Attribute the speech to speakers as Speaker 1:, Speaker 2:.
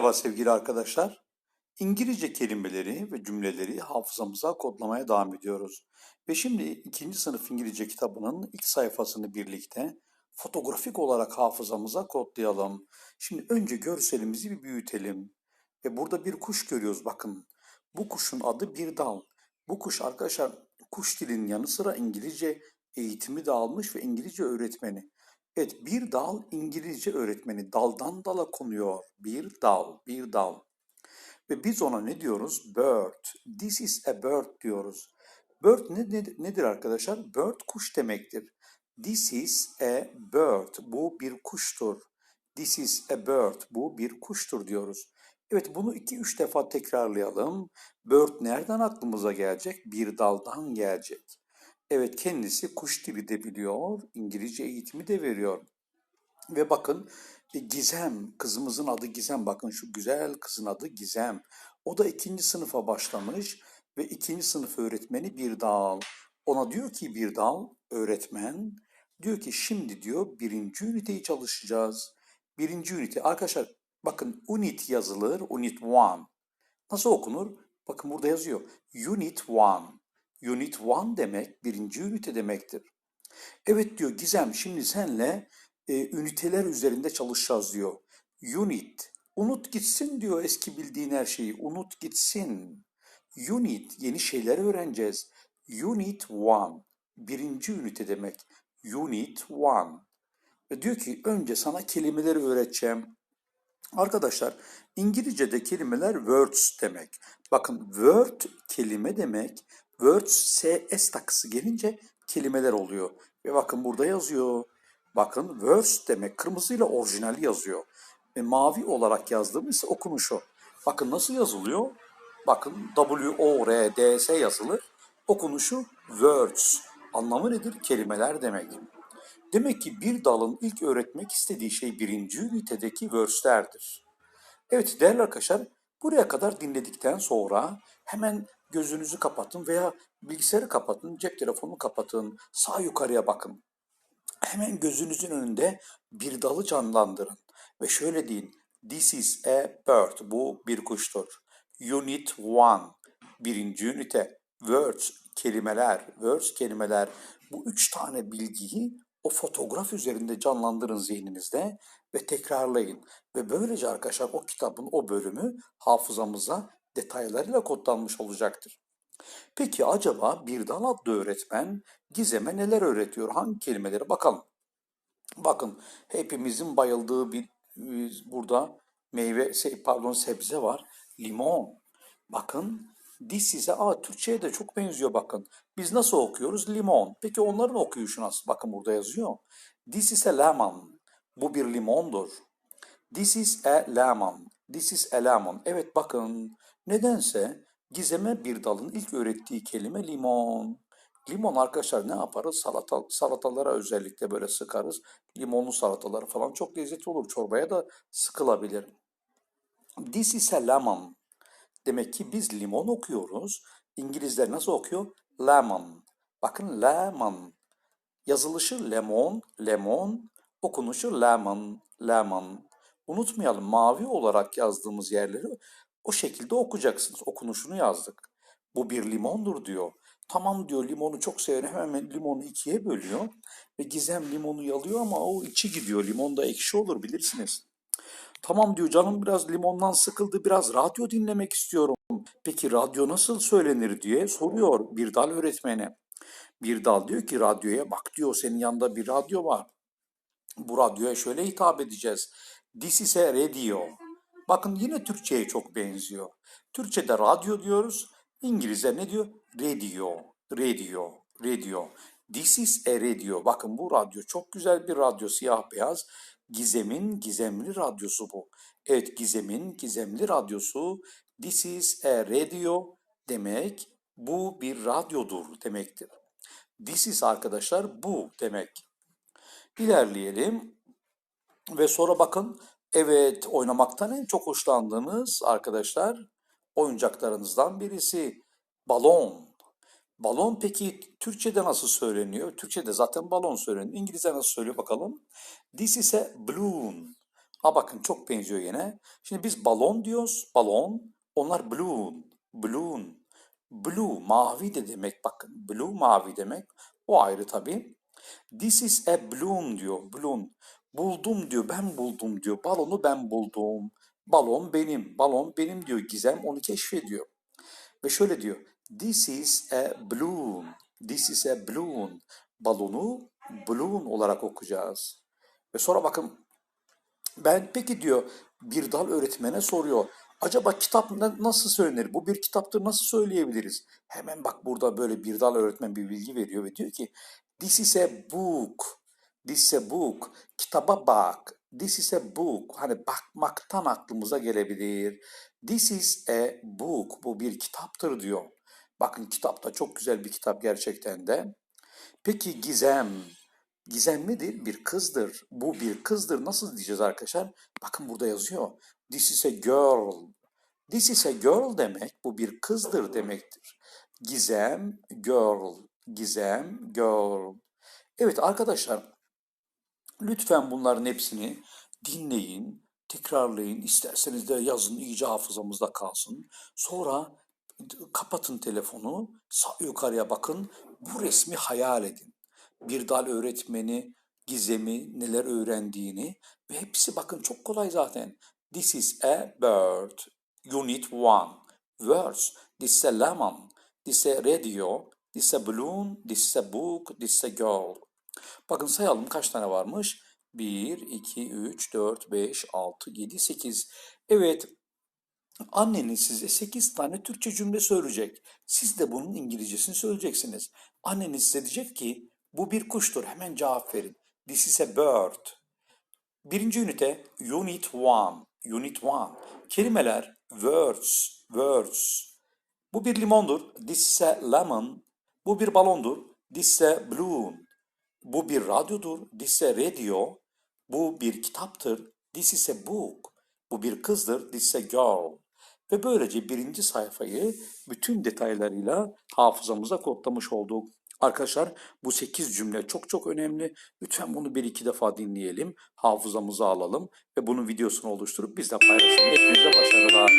Speaker 1: Merhaba sevgili arkadaşlar. İngilizce kelimeleri ve cümleleri hafızamıza kodlamaya devam ediyoruz. Ve şimdi ikinci sınıf İngilizce kitabının ilk sayfasını birlikte fotoğrafik olarak hafızamıza kodlayalım. Şimdi önce görselimizi bir büyütelim. Ve burada bir kuş görüyoruz bakın. Bu kuşun adı bir dal. Bu kuş arkadaşlar kuş dilinin yanı sıra İngilizce eğitimi de almış ve İngilizce öğretmeni. Evet, bir dal İngilizce öğretmeni. Daldan dala konuyor. Bir dal, bir dal. Ve biz ona ne diyoruz? Bird. This is a bird diyoruz. Bird ne, nedir, arkadaşlar? Bird kuş demektir. This is a bird. Bu bir kuştur. This is a bird. Bu bir kuştur diyoruz. Evet bunu iki üç defa tekrarlayalım. Bird nereden aklımıza gelecek? Bir daldan gelecek. Evet kendisi kuş dili de biliyor, İngilizce eğitimi de veriyor. Ve bakın Gizem, kızımızın adı Gizem. Bakın şu güzel kızın adı Gizem. O da ikinci sınıfa başlamış ve ikinci sınıf öğretmeni bir dal. Ona diyor ki bir dal öğretmen, diyor ki şimdi diyor birinci üniteyi çalışacağız. Birinci ünite, arkadaşlar bakın unit yazılır, unit one. Nasıl okunur? Bakın burada yazıyor. Unit one. Unit 1 demek birinci ünite demektir. Evet diyor Gizem şimdi senle e, üniteler üzerinde çalışacağız diyor. Unit. Unut gitsin diyor eski bildiğin her şeyi. Unut gitsin. Unit. Yeni şeyler öğreneceğiz. Unit 1. Birinci ünite demek. Unit 1. Ve diyor ki önce sana kelimeleri öğreteceğim. Arkadaşlar İngilizce'de kelimeler words demek. Bakın word kelime demek. Words S takısı gelince kelimeler oluyor. Ve bakın burada yazıyor. Bakın words demek kırmızıyla orijinali yazıyor. Ve mavi olarak yazdığımız ise okunuşu. Bakın nasıl yazılıyor? Bakın W-O-R-D-S yazılır. Okunuşu words. Anlamı nedir? Kelimeler demek. Demek ki bir dalın ilk öğretmek istediği şey birinci ünitedeki words'lerdir. Evet değerli arkadaşlar buraya kadar dinledikten sonra hemen gözünüzü kapatın veya bilgisayarı kapatın, cep telefonunu kapatın, sağ yukarıya bakın. Hemen gözünüzün önünde bir dalı canlandırın ve şöyle deyin. This is a bird. Bu bir kuştur. Unit 1. Birinci ünite. Words, kelimeler. Words, kelimeler. Bu üç tane bilgiyi o fotoğraf üzerinde canlandırın zihninizde ve tekrarlayın. Ve böylece arkadaşlar o kitabın o bölümü hafızamıza detaylarıyla kodlanmış olacaktır. Peki acaba Birdal adlı öğretmen Gizem'e neler öğretiyor? Hangi kelimeleri bakalım. Bakın hepimizin bayıldığı bir burada meyve pardon sebze var. Limon. Bakın this is a Türkçe'ye de çok benziyor bakın. Biz nasıl okuyoruz? Limon. Peki onların okuyuşu nasıl? Bakın burada yazıyor. This is a lemon. Bu bir limondur. This is a lemon. This is a lemon. Evet bakın nedense Gizem'e bir dalın ilk öğrettiği kelime limon. Limon arkadaşlar ne yaparız? Salata, salatalara özellikle böyle sıkarız. Limonlu salataları falan çok lezzetli olur. Çorbaya da sıkılabilir. This is a lemon. Demek ki biz limon okuyoruz. İngilizler nasıl okuyor? Lemon. Bakın lemon. Yazılışı lemon, lemon. Okunuşu lemon, lemon. Unutmayalım mavi olarak yazdığımız yerleri o şekilde okuyacaksınız. Okunuşunu yazdık. Bu bir limondur diyor. Tamam diyor limonu çok severim. Hemen limonu ikiye bölüyor. Ve Gizem limonu yalıyor ama o içi gidiyor. Limon da ekşi olur bilirsiniz. Tamam diyor canım biraz limondan sıkıldı. Biraz radyo dinlemek istiyorum. Peki radyo nasıl söylenir diye soruyor bir dal öğretmene. Bir dal diyor ki radyoya bak diyor senin yanında bir radyo var. Bu radyoya şöyle hitap edeceğiz. This is a radio. Bakın yine Türkçe'ye çok benziyor. Türkçe'de radyo diyoruz. İngilizce ne diyor? Radio, radio, radio. This is a radio. Bakın bu radyo çok güzel bir radyo siyah beyaz. Gizem'in gizemli radyosu bu. Evet Gizem'in gizemli radyosu. This is a radio demek bu bir radyodur demektir. This is arkadaşlar bu demek. İlerleyelim ve sonra bakın Evet, oynamaktan en çok hoşlandığınız arkadaşlar oyuncaklarınızdan birisi balon. Balon peki Türkçe'de nasıl söyleniyor? Türkçe'de zaten balon söyleniyor. İngilizce nasıl söylüyor bakalım? This is a balloon. Ha bakın çok benziyor yine. Şimdi biz balon diyoruz. Balon. Onlar balloon. Balloon. Blue mavi de demek bakın. Blue mavi demek. O ayrı tabii. This is a balloon diyor. Balloon. Buldum diyor. Ben buldum diyor. Balonu ben buldum. Balon benim. Balon benim diyor. Gizem onu keşfediyor. Ve şöyle diyor. This is a balloon. This is a balloon. Balonu balloon olarak okuyacağız. Ve sonra bakın ben peki diyor bir dal öğretmene soruyor. Acaba kitap na- nasıl söylenir? Bu bir kitaptır nasıl söyleyebiliriz? Hemen bak burada böyle bir dal öğretmen bir bilgi veriyor ve diyor ki This is a book. This is a book. Kitaba bak. This is a book. Hani bakmaktan aklımıza gelebilir. This is a book. Bu bir kitaptır diyor. Bakın kitap da çok güzel bir kitap gerçekten de. Peki Gizem. Gizem nedir? Bir kızdır. Bu bir kızdır. Nasıl diyeceğiz arkadaşlar? Bakın burada yazıyor. This is a girl. This is a girl demek. Bu bir kızdır demektir. Gizem, girl. Gizem, girl. Evet arkadaşlar lütfen bunların hepsini dinleyin, tekrarlayın. İsterseniz de yazın iyice hafızamızda kalsın. Sonra kapatın telefonu, sağ yukarıya bakın. Bu resmi hayal edin. Bir dal öğretmeni, gizemi, neler öğrendiğini ve hepsi bakın çok kolay zaten. This is a bird. Unit 1. Words. This is a lemon. This is a radio. This is a balloon. This is a book. This is a girl. Bakın sayalım kaç tane varmış? 1, 2, 3, 4, 5, 6, 7, 8. Evet, anneniz size 8 tane Türkçe cümle söyleyecek. Siz de bunun İngilizcesini söyleyeceksiniz. Anneniz size diyecek ki bu bir kuştur. Hemen cevap verin. This is a bird. Birinci ünite Unit 1. Unit 1. Kelimeler words, words. Bu bir limondur. This is a lemon. Bu bir balondur. This is a balloon. Bu bir radyodur. This is a radio. Bu bir kitaptır. This is a book. Bu bir kızdır. This is a girl. Ve böylece birinci sayfayı bütün detaylarıyla hafızamıza kodlamış olduk. Arkadaşlar bu 8 cümle çok çok önemli. Lütfen bunu bir iki defa dinleyelim, hafızamıza alalım ve bunun videosunu oluşturup bizle paylaşalım. Hepinize başarılar.